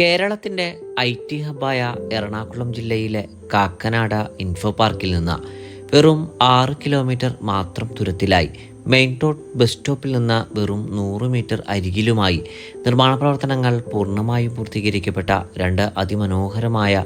കേരളത്തിന്റെ I T ഹബ്ബായ Ernakulam ജില്ലയിലെ Kakkanad info പാർക്കിൽ നിന്ന് വെറും ആറ് കിലോമീറ്റർ മാത്രം ദൂരത്തിലായി. മെയിൻ റോഡ് ബസ് സ്റ്റോപ്പിൽ നിന്ന് വെറും നൂറ് മീറ്റർ അരികിലുമായി നിർമ്മാണ പ്രവർത്തനങ്ങൾ പൂർണമായും പൂർത്തീകരിക്കപ്പെട്ട രണ്ട് അതിമനോഹരമായ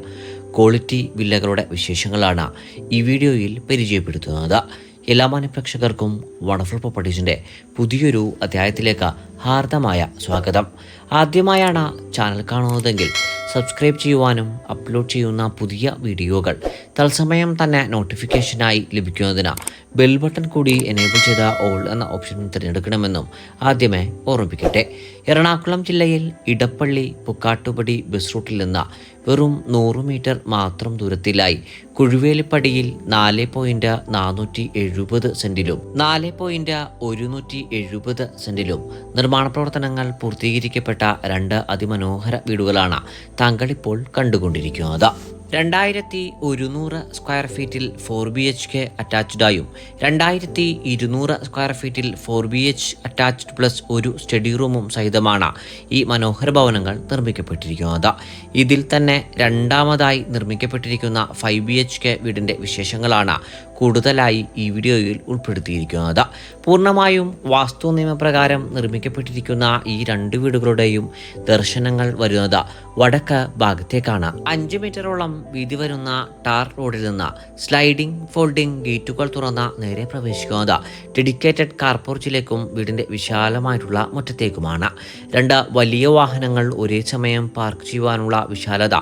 ക്വാളിറ്റി വില്ലകളുടെ വിശേഷങ്ങളാണ് ഈ വീഡിയോയിൽ പരിചയപ്പെടുത്തുന്നത്. എല്ലാ മാന്യപ്രേക്ഷകർക്കും വണ്ടർഫുൾ പ്രോപ്പർട്ടീസിന്റെ പുതിയൊരു അധ്യായത്തിലേക്ക് ഹാർദമായ സ്വാഗതം. ആദ്യമായാണ് ചാനൽ കാണുന്നതെങ്കിൽ സബ്സ്ക്രൈബ് ചെയ്യുവാനും അപ്ലോഡ് ചെയ്യുന്ന പുതിയ വീഡിയോകൾ തത്സമയം തന്നെ നോട്ടിഫിക്കേഷനായി ലഭിക്കുന്നതിന് ബെൽ ബട്ടൺ കൂടി എനേബിൾ ചെയ്ത ഓൾ എന്ന ഓപ്ഷൻ തിരഞ്ഞെടുക്കണമെന്നും ആദ്യമേ ഓർമ്മിപ്പിക്കട്ടെ. എറണാകുളം ജില്ലയിൽ ഇടപ്പള്ളി പുക്കാട്ടുപടി ബസ് റൂട്ടിൽ നിന്ന് വെറും നൂറ് മീറ്റർ മാത്രം ദൂരത്തിലായി. കുഴുവേലിപ്പടിയിൽ നാല് പോയിന്റ് നാനൂറ്റി എഴുപത് സെന്റിലും നാല് പോയിന്റ് ഒരുന്നൂറ്റി എഴുപത് സെന്റിലും. നിർമ്മാണ പ്രവർത്തനങ്ങൾ പൂർത്തീകരിക്കപ്പെട്ട രണ്ട് അതിമനോഹര വീടുകളാണ് താങ്കൾ ഇപ്പോൾ കണ്ടുകൊണ്ടിരിക്കുന്നത്. രണ്ടായിരത്തി ഒരുന്നൂറ് സ്ക്വയർ ഫീറ്റിൽ ഫോർ ബി എച്ച് കെ അറ്റാച്ച്ഡായും രണ്ടായിരത്തി ഇരുന്നൂറ് സ്ക്വയർ ഫീറ്റിൽ four B H attached plus ഒരു സ്റ്റഡി റൂമും സഹിതമാണ് ഈ മനോഹര ഭവനങ്ങൾ നിർമ്മിക്കപ്പെട്ടിരിക്കുന്നത്. ഇതിൽ തന്നെ രണ്ടാമതായി നിർമ്മിക്കപ്പെട്ടിരിക്കുന്ന ഫൈവ് ബി എച്ച് കെ വീടിന്റെ വിശേഷങ്ങളാണ് കൂടുതലായി ഈ വീഡിയോയിൽ ഉൾപ്പെടുത്തിയിരിക്കുന്നത്. പൂർണമായും വാസ്തു നിയമപ്രകാരം നിർമ്മിക്കപ്പെട്ടിരിക്കുന്ന ഈ രണ്ട് വീടുകളുടെയും ദർശനങ്ങൾ വരുന്നത് വടക്ക് ഭാഗത്തേക്കാണ്. അഞ്ച് മീറ്ററോളം വീതി വരുന്ന ടാർ റോഡിൽ നിന്ന് സ്ലൈഡിംഗ് ഫോൾഡിംഗ് ഗേറ്റുകൾ തുറന്ന നേരെ പ്രവേശിക്കുന്നത്. ഡെഡിക്കേറ്റഡ് കാർ പോർച്ചിലേക്കും വീടിന്റെ വിശാലമായിട്ടുള്ള മുറ്റത്തേക്കുമാണ്. രണ്ട് വലിയ വാഹനങ്ങൾ ഒരേ സമയം പാർക്ക് ചെയ്യുവാനുള്ള വിശാലത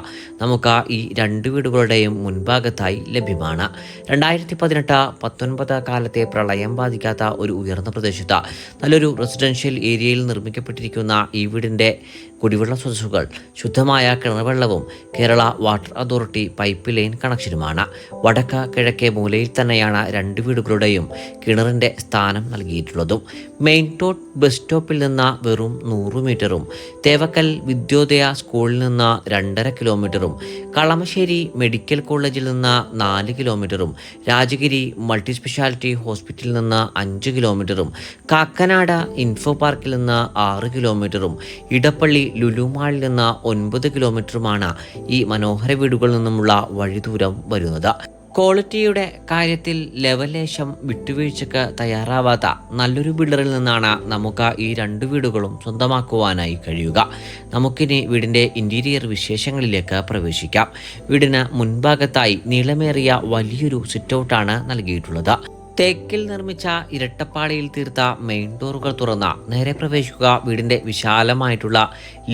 നമുക്ക് ഈ രണ്ട് വീടുകളുടെയും മുൻഭാഗത്തായി ലഭ്യമാണ്. രണ്ടായിരത്തി പതിനെട്ട് പത്തൊൻപത് കാലത്തെ പ്രളയം ബാധിക്കാത്ത ഒരു ഉയർന്ന പ്രദേശത്ത് നല്ലൊരു റെസിഡൻഷ്യൽ ഏരിയയിൽ നിർമ്മിക്കപ്പെട്ടിരിക്കുന്ന ഈ വീടിന്റെ കുടിവെള്ള സ്രോതസ്സുകൾ ശുദ്ധമായ കിണർവെള്ളവും Kerala water authority pipe line കണക്ഷനുമാണ്. വടക്ക കിഴക്കേ മൂലയിൽ തന്നെയാണ് രണ്ട് വീടുകളുടെയും കിണറിന്റെ സ്ഥാനം നൽകിയിട്ടുള്ളതും. മെയിൻ ടോട്ട് ബസ് സ്റ്റോപ്പിൽ നിന്ന് വെറും നൂറ് മീറ്ററും തേവക്കൽ വിദ്യോദയ സ്കൂളിൽ നിന്ന് രണ്ടര കിലോമീറ്ററും കളമശ്ശേരി മെഡിക്കൽ കോളേജിൽ നിന്ന് നാല് കിലോമീറ്ററും രാജഗിരി മൾട്ടി സ്പെഷ്യാലിറ്റി ഹോസ്പിറ്റലിൽ നിന്ന് അഞ്ച് കിലോമീറ്ററും കാക്കനാട് ഇൻഫോ പാർക്കിൽ നിന്ന് ആറ് കിലോമീറ്ററും ഇടപ്പള്ളി ലുലുമാളിൽ നിന്ന് ഒൻപത് കിലോമീറ്ററുമാണ് ഈ മനോഹര വീടുകളിൽ നിന്നുമുള്ള വഴിദൂരം വരുന്നത്. ക്വാളിറ്റിയുടെ കാര്യത്തിൽ ലെവലേശം വിട്ടുവീഴ്ചക്ക് തയ്യാറാവാത്ത നല്ലൊരു ബിൽഡറിൽ നിന്നാണ് നമുക്ക് ഈ രണ്ട് വീടുകളും സ്വന്തമാക്കുവാനായി കഴിയുക. നമുക്കിനി വീടിന്റെ ഇന്റീരിയർ വിശേഷങ്ങളിലേക്ക് പ്രവേശിക്കാം. വീടിന് മുൻഭാഗത്തായി നീളമേറിയ വലിയൊരു സിറ്റൗട്ടാണ് നൽകിയിട്ടുള്ളത്. തേക്കിൽ നിർമ്മിച്ച ഇരട്ടപ്പാളിയിൽ തീർത്ത മെയിൻ ഡോറുകൾ തുറന്ന നേരെ പ്രവേശിക്കുക വീടിന്റെ വിശാലമായിട്ടുള്ള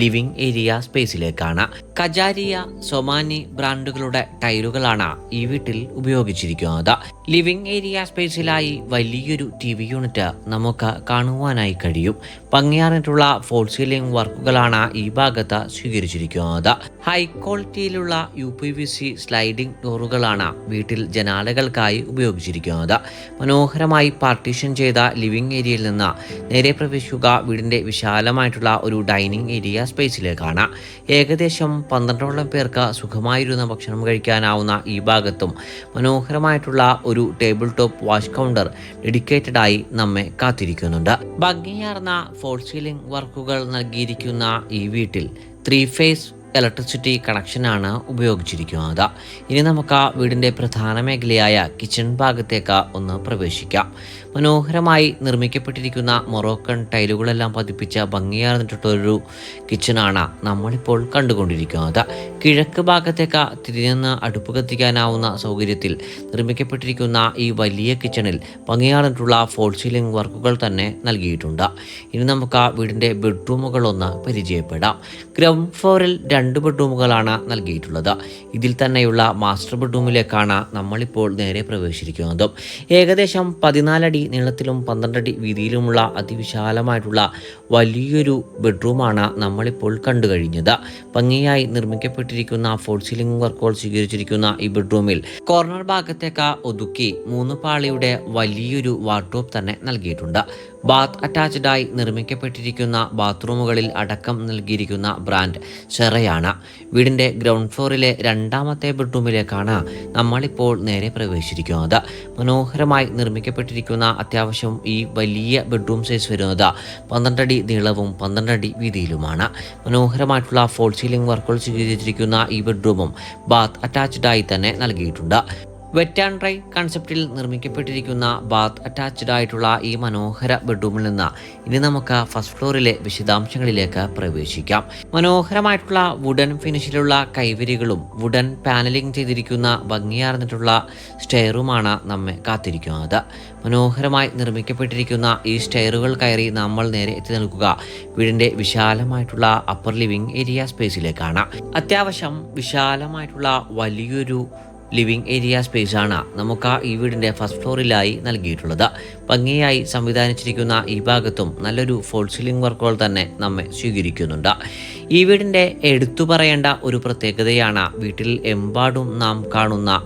ലിവിംഗ് ഏരിയ സ്പേസിലേക്കാണ് കജാരിയ സൊമാനി ബ്രാൻഡുകളുടെ ടൈലുകളാണ് ഈ വീട്ടിൽ ഉപയോഗിച്ചിരിക്കുന്നത്. ലിവിംഗ് ഏരിയ സ്പേസിലായി വലിയൊരു ടി വി യൂണിറ്റ് നമുക്ക് കാണുവാനായി കഴിയും. ഭംഗിയാറിട്ടുള്ള ഫോൾ സീലിംഗ് വർക്കുകളാണ് ഈ ഭാഗത്ത് സ്വീകരിച്ചിരിക്കുന്നത്. High ക്വാളിറ്റിയിലുള്ള U P V C sliding ഡോറുകളാണ് വീട്ടിൽ ജനാലകൾക്കായി ഉപയോഗിച്ചിരിക്കുന്നത്. മനോഹരമായി പാർട്ടീഷൻ ചെയ്ത ലിവിംഗ് ഏരിയയിൽ നിന്ന് നേരെ പ്രവേശിക്കുക വീടിന്റെ വിശാലമായിട്ടുള്ള ഒരു ഡൈനിങ് ഏരിയ സ്പേസിലേക്കാണ്. ഏകദേശം പന്ത്രണ്ടോളം പേർക്ക് സുഖമായിരുന്ന ഭക്ഷണം കഴിക്കാനാവുന്ന ഈ ഭാഗത്തും മനോഹരമായിട്ടുള്ള ഒരു table top wash counter dedicated ആയി നമ്മെ കാത്തിരിക്കുന്നുണ്ട്. ഭംഗിയാർന്ന ഫോൾ സീലിംഗ് വർക്കുകൾ നൽകിയിരിക്കുന്ന ഈ വീട്ടിൽ ത്രീ ഫേസ് ഇലക്ട്രിസിറ്റി കണക്ഷനാണ് ഉപയോഗിച്ചിരിക്കുന്നത്. ഇനി നമുക്ക് വീടിന്റെ പ്രധാന മേഖലയായ കിച്ചൺ ഭാഗത്തേക്ക് ഒന്ന് പ്രവേശിക്കാം. മനോഹരമായി നിർമ്മിക്കപ്പെട്ടിരിക്കുന്ന മൊറോക്കൺ ടൈലുകളെല്ലാം പതിപ്പിച്ച ഭംഗിയാർന്നിട്ടുള്ളൊരു കിച്ചണാണ് നമ്മളിപ്പോൾ കണ്ടുകൊണ്ടിരിക്കുന്നത്. കിഴക്ക് ഭാഗത്തേക്ക് തിരിഞ്ഞെന്ന് അടുപ്പ് കത്തിക്കാനാവുന്ന സൗകര്യത്തിൽ നിർമ്മിക്കപ്പെട്ടിരിക്കുന്ന ഈ വലിയ കിച്ചണിൽ ഭംഗിയാർന്നിട്ടുള്ള ഫോൾ സീലിംഗ് വർക്കുകൾ തന്നെ നൽകിയിട്ടുണ്ട്. ഇനി നമുക്ക് ആ വീടിന്റെ ബെഡ്റൂമുകളൊന്ന് പരിചയപ്പെടാം. ഗ്രൗണ്ട് ഫ്ലോറിൽ രണ്ട് ബെഡ്റൂമുകളാണ് നൽകിയിട്ടുള്ളത്. ഇതിൽ തന്നെയുള്ള മാസ്റ്റർ ബെഡ്റൂമിലേക്കാണ് നമ്മളിപ്പോൾ നേരെ പ്രവേശിച്ചിരിക്കുന്നത്. ഏകദേശം പതിനാലടി നീളത്തിലും പന്ത്രണ്ടടി വീതിയിലുമുള്ള അതിവിശാലമായിട്ടുള്ള വലിയൊരു ബെഡ്റൂമാണ് നമ്മളിപ്പോൾ കണ്ടു കഴിഞ്ഞത്. ഭംഗിയായി നിർമ്മിക്കപ്പെട്ടിരിക്കുന്ന ഫോർ സീലിംഗ് വർക്കുകൾ സ്വീകരിച്ചിരിക്കുന്ന ഈ ബെഡ്റൂമിൽ കോർണർ ഭാഗത്തേക്ക് ഒതുക്കി മൂന്ന് പാളിയുടെ വലിയൊരു വാർഡ്രോബ് തന്നെ നൽകിയിട്ടുണ്ട്. ബാത്ത് അറ്റാച്ച്ഡായി നിർമ്മിക്കപ്പെട്ടിരിക്കുന്ന ബാത്റൂമുകളിൽ അടക്കം നൽകിയിരിക്കുന്ന ബ്രാൻഡ് സെറയാണ് വീടിന്റെ ഗ്രൗണ്ട് ഫ്ലോറിലെ രണ്ടാമത്തെ ബെഡ്റൂമിലേക്കാണ് നമ്മളിപ്പോൾ നേരെ പ്രവേശിച്ചിരിക്കുന്നത്. മനോഹരമായി നിർമ്മിക്കപ്പെട്ടിരിക്കുന്ന അത്യാവശ്യം ഈ വലിയ ബെഡ്റൂം സൈസ് വരുന്നത് പന്ത്രണ്ടടി നീളവും പന്ത്രണ്ടടി വീതിയിലുമാണ്. മനോഹരമായിട്ടുള്ള ഫോൾ സീലിംഗ് വർക്കുകൾ സ്വീകരിച്ചിരിക്കുന്ന ഈ ബെഡ്റൂമും ബാത്ത് അറ്റാച്ച്ഡായി തന്നെ നൽകിയിട്ടുണ്ട്. വെറ്റ് ആൻഡ് ഡ്രൈ കൺസെപ്റ്റിൽ നിർമ്മിക്കപ്പെട്ടിരിക്കുന്ന ബാത്ത് അറ്റാച്ച്ഡ് ആയിട്ടുള്ള ഈ മനോഹര ബെഡ്റൂമിൽ നിന്ന് ഇനി നമുക്ക് ഫസ്റ്റ് ഫ്ലോറിലെ വിശദാംശങ്ങളിലേക്ക് പ്രവേശിക്കാം. മനോഹരമായിട്ടുള്ള വുഡൻ ഫിനിഷിലുള്ള കൈവരികളും വുഡൻ പാനലിംഗ് ചെയ്തിരിക്കുന്ന ഭംഗിയാർന്നിട്ടുള്ള സ്റ്റെയറുമാണ് നമ്മെ കാത്തിരിക്കുന്നത്. മനോഹരമായി നിർമ്മിക്കപ്പെട്ടിരിക്കുന്ന ഈ സ്റ്റെയറുകൾ കയറി നമ്മൾ നേരെ എത്തി നിൽക്കുക. വീടിന്റെ വിശാലമായിട്ടുള്ള അപ്പർ ലിവിംഗ് ഏരിയ സ്പേസിലേക്കാണ് അത്യാവശ്യം വിശാലമായിട്ടുള്ള വലിയൊരു ലിവിംഗ് ഏരിയ സ്പേസ് ആണ് നമുക്ക് ഈ വീടിന്റെ ഫസ്റ്റ് ഫ്ലോറിലായി നൽകിയിട്ടുള്ളത്. ഭംഗിയായി സംവിധാനിച്ചിരിക്കുന്ന ഈ ഭാഗത്തും നല്ലൊരു ഫോൾ സീലിംഗ് വർക്കുകൾ തന്നെ നമ്മെ സ്വീകരിക്കുന്നുണ്ട്. ഈ വീടിന്റെ എടുത്തു പറയേണ്ട ഒരു പ്രത്യേകതയാണ് വീട്ടിൽ എമ്പാടും നാം കാണുന്ന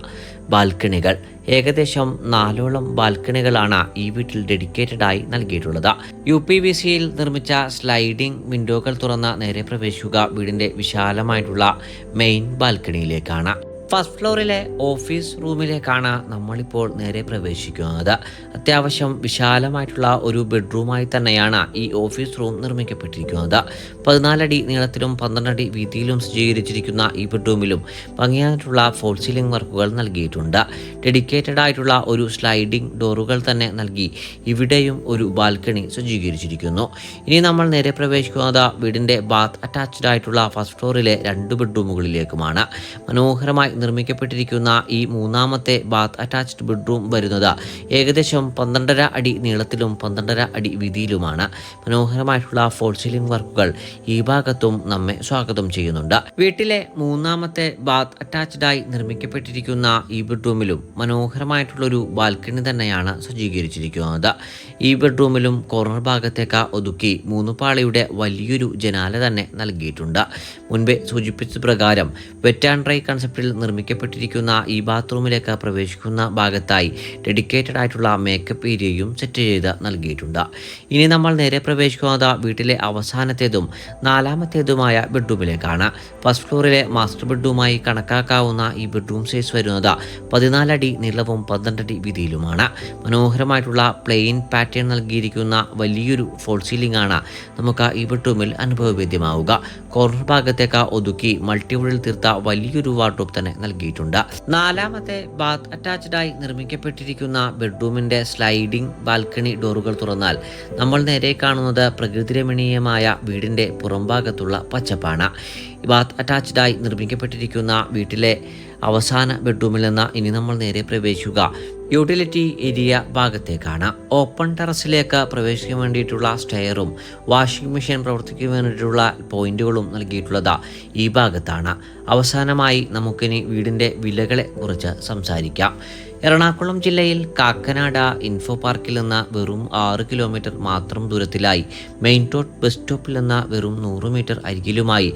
ബാൽക്കണികൾ. ഏകദേശം നാലോളം ബാൽക്കണികളാണ് ഈ വീട്ടിൽ ഡെഡിക്കേറ്റഡ് ആയി നൽകിയിട്ടുള്ളത്. യു പി വി സിയിൽ നിർമ്മിച്ച സ്ലൈഡിംഗ് വിൻഡോകൾ തുറന്ന് നേരെ പ്രവേശിക്കുക വീടിന്റെ വിശാലമായിട്ടുള്ള മെയിൻ ബാൽക്കണിയിലേക്കാണ് ഫസ്റ്റ് ഫ്ലോറിലെ ഓഫീസ് റൂമിലേക്കാണ് നമ്മളിപ്പോൾ നേരെ പ്രവേശിക്കുന്നത്. അത്യാവശ്യം വിശാലമായിട്ടുള്ള ഒരു ബെഡ്റൂമായി തന്നെയാണ് ഈ ഓഫീസ് റൂം നിർമ്മിക്കപ്പെട്ടിരിക്കുന്നത്. പതിനാലടി നീളത്തിലും പന്ത്രണ്ടടി വീതിയിലും സജ്ജീകരിച്ചിരിക്കുന്ന ഈ ബെഡ്റൂമിലും ഭംഗിയായിട്ടുള്ള ഫോൾ സീലിംഗ് വർക്കുകൾ നൽകിയിട്ടുണ്ട്. ഡെഡിക്കേറ്റഡ് ആയിട്ടുള്ള ഒരു സ്ലൈഡിംഗ് ഡോറുകൾ തന്നെ നൽകി ഇവിടെയും ഒരു ബാൽക്കണി സജ്ജീകരിച്ചിരിക്കുന്നു. ഇനി നമ്മൾ നേരെ പ്രവേശിക്കുന്നത് വീടിന്റെ ബാത്ത് അറ്റാച്ച്ഡ് ആയിട്ടുള്ള ഫസ്റ്റ് ഫ്ലോറിലെ രണ്ട് ബെഡ്റൂമുകളിലേക്കുമാണ് മനോഹരമായി നിർമ്മിക്കപ്പെട്ടിരിക്കുന്ന ഈ മൂന്നാമത്തെ ബാത്ത് അറ്റാച്ച്ഡ് ബെഡ്റൂം വരുന്നത് ഏകദേശം പന്ത്രണ്ടര അടി നീളത്തിലും പന്ത്രണ്ടര അടി വീതിയിലുമാണ്. മനോഹരമായിട്ടുള്ള ഫോൾ സീലിംഗ് വർക്കുകൾ ഈ ഭാഗത്തും നമ്മെ സ്വാഗതം ചെയ്യുന്നുണ്ട്. വീട്ടിലെ മൂന്നാമത്തെ ബാത്ത് അറ്റാച്ച്ഡായി നിർമ്മിക്കപ്പെട്ടിരിക്കുന്ന ഈ ബെഡ്റൂമിലും മനോഹരമായിട്ടുള്ളൊരു ബാൽക്കണി തന്നെയാണ് സജ്ജീകരിച്ചിരിക്കുന്നത്. ഈ ബെഡ്റൂമിലും കോർണർ ഭാഗത്തേക്ക് ഒതുക്കി മൂന്ന് പാളിയുടെ വലിയൊരു ജനാല തന്നെ നൽകിയിട്ടുണ്ട്. മുൻപേ സൂചിപ്പിച്ച പ്രകാരം വെറ്റ് ആൻഡ് ഡ്രൈ കൺസെപ്റ്റിൽ നിർമ്മിക്കപ്പെട്ടിരിക്കുന്ന ഈ ബാത്റൂമിലേക്ക് പ്രവേശിക്കുന്ന ഭാഗത്തായി ഡെഡിക്കേറ്റഡ് ആയിട്ടുള്ള മേക്കപ്പ് ഏരിയയും സെറ്റ് ചെയ്ത് നൽകിയിട്ടുണ്ട്. ഇനി നമ്മൾ നേരെ പ്രവേശിക്കുന്നത് വീട്ടിലെ അവസാനത്തേതും നാലാമത്തേതുമായ ബെഡ്റൂമിലേക്കാണ് ഫസ്റ്റ് ഫ്ലോറിലെ മാസ്റ്റർ ബെഡ്റൂമായി കണക്കാക്കാവുന്ന ഈ ബെഡ്റൂം സൈസ് വരുന്നത് പതിനാലടി നീളവും പന്ത്രണ്ടടി വീതിയിലുമാണ്. മനോഹരമായിട്ടുള്ള പ്ലെയിൻ പാറ്റേൺ നൽകിയിരിക്കുന്ന വലിയൊരു ഫോൾ സീലിംഗ് ആണ് നമുക്ക് ഈ ബെഡ്റൂമിൽ അനുഭവവേദ്യമാവുക. കോർണർ ഭാഗത്തേക്ക് ഒതുക്കി മൾട്ടിവുഡിൽ തീർത്ത വലിയൊരു വാർഡ്രോബ് തന്നെ നൽകിയിട്ടുണ്ട്. നാലാമത്തെ ബാത്ത് അറ്റാച്ച്ഡായി നിർമ്മിക്കപ്പെട്ടിരിക്കുന്ന ബെഡ്റൂമിന്റെ സ്ലൈഡിംഗ് ബാൽക്കണി ഡോറുകൾ തുറന്നാൽ നമ്മൾ നേരെ കാണുന്നത് പ്രകൃതിരമണീയമായ വീടിന്റെ പുറംഭാഗത്തുള്ള പച്ചപ്പാണ്. ബാത്ത് അറ്റാച്ച്ഡായി നിർമ്മിക്കപ്പെട്ടിരിക്കുന്ന വീട്ടിലെ അവസാന ബെഡ്റൂമിൽ നിന്ന് ഇനി നമ്മൾ നേരെ പ്രവേശിക്കുക. യൂട്ടിലിറ്റി ഏരിയ ഭാഗത്തേക്കാണ്. ഓപ്പൺ ടെറസിലേക്ക് പ്രവേശിക്കാൻ വേണ്ടിയിട്ടുള്ള സ്റ്റെയറും വാഷിംഗ് മെഷീൻ പ്രവർത്തിക്കാൻ വേണ്ടിയിട്ടുള്ള പോയിന്റുകളും നൽകിയിട്ടുള്ളത് ഈ ഭാഗത്താണ്. അവസാനമായി നമുക്കിനി വീടിന്റെ വിലകളെ കുറിച്ച് സംസാരിക്കാം. എറണാകുളം ജില്ലയിൽ കാക്കനാട ഇൻഫോ പാർക്കിൽ നിന്ന് വെറും ആറ് കിലോമീറ്റർ മാത്രം ദൂരത്തിലായി. മെയിൻ റോഡ് ബസ് സ്റ്റോപ്പിൽ നിന്ന് വെറും നൂറ് മീറ്റർ അരികിലുമായി.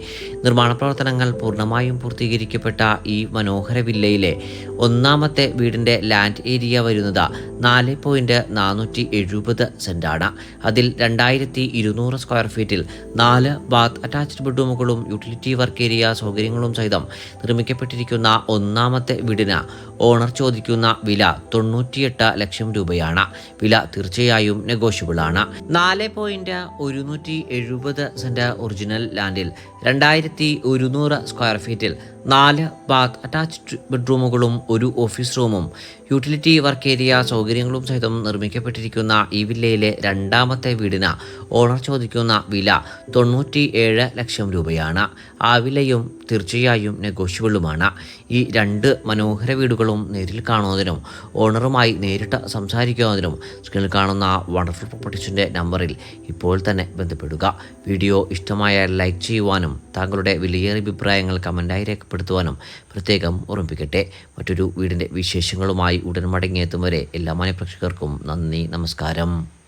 നിർമ്മാണ പ്രവർത്തനങ്ങൾ പൂർണമായും പൂർത്തീകരിക്കപ്പെട്ട ഈ മനോഹര വില്ലയിലെ ഒന്നാമത്തെ വീടിന്റെ ലാൻഡ് ഏരിയ വരുന്നത് നാല് പോയിന്റ് നാനൂറ്റി എഴുപത് സെന്റാണ് അതിൽ രണ്ടായിരത്തി ഇരുന്നൂറ് സ്ക്വയർ ഫീറ്റിൽ നാല് ബാത്ത് അറ്റാച്ച്ഡ് ബെഡ്റൂമുകളും യൂട്ടിലിറ്റി വർക്ക് ഏരിയ സൗകര്യങ്ങളും സഹിതം നിർമ്മിക്കപ്പെട്ടിരിക്കുന്ന ഒന്നാമത്തെ വീടിന് ഓണർ ചോദിക്കുന്ന വില തൊണ്ണൂറ്റിയെട്ട് ലക്ഷം രൂപയാണ്. വില തീർച്ചയായും നെഗോഷ്യബിൾ ആണ്. നാല് പോയിന്റ് ഒരുന്നൂറ്റി എഴുപത് സെന്റ് ഒറിജിനൽ ലാൻഡിൽ രണ്ടായിരത്തി ഒരുന്നൂറ് സ്ക്വയർ ഫീറ്റിൽ നാല് ബാത്ത് അറ്റാച്ച്ഡ് ബെഡ്റൂമുകളും ഒരു ഓഫീസ് റൂമും യൂട്ടിലിറ്റി വർക്ക് ഏരിയ സൗകര്യങ്ങളും സഹിതം നിർമ്മിക്കപ്പെട്ടിരിക്കുന്ന ഈ വില്ലയിലെ രണ്ടാമത്തെ വീടിന് ഓണർ ചോദിക്കുന്ന വില തൊണ്ണൂറ്റി ഏഴ് ലക്ഷം രൂപയാണ്. ആ വിലയും തീർച്ചയായും നെഗോഷ്യബിളുമാണ് ഈ രണ്ട് മനോഹര വീടുകളും നേരിൽ കാണുന്നതിനും ഓണറുമായി നേരിട്ട് സംസാരിക്കുന്നതിനും സ്ക്രീനിൽ കാണുന്ന വണ്ടർഫുൾ പ്രോപ്പർട്ടീസിന്റെ നമ്പറിൽ ഇപ്പോൾ തന്നെ ബന്ധപ്പെടുക. വീഡിയോ ഇഷ്ടമായാൽ ലൈക്ക് ചെയ്യുവാനും താങ്കളുടെ വിലയേറിയ അഭിപ്രായങ്ങൾ കമന്റായി രേഖപ്പെടുത്തുവാനും പ്രത്യേകം ഓർമ്മിപ്പിക്കട്ടെ. മറ്റൊരു വീടിന്റെ വിശേഷങ്ങളുമായി ഉടൻ മടങ്ങിയെത്തും വരെ എല്ലാ മാന്യപ്രേക്ഷകർക്കും നന്ദി നമസ്കാരം.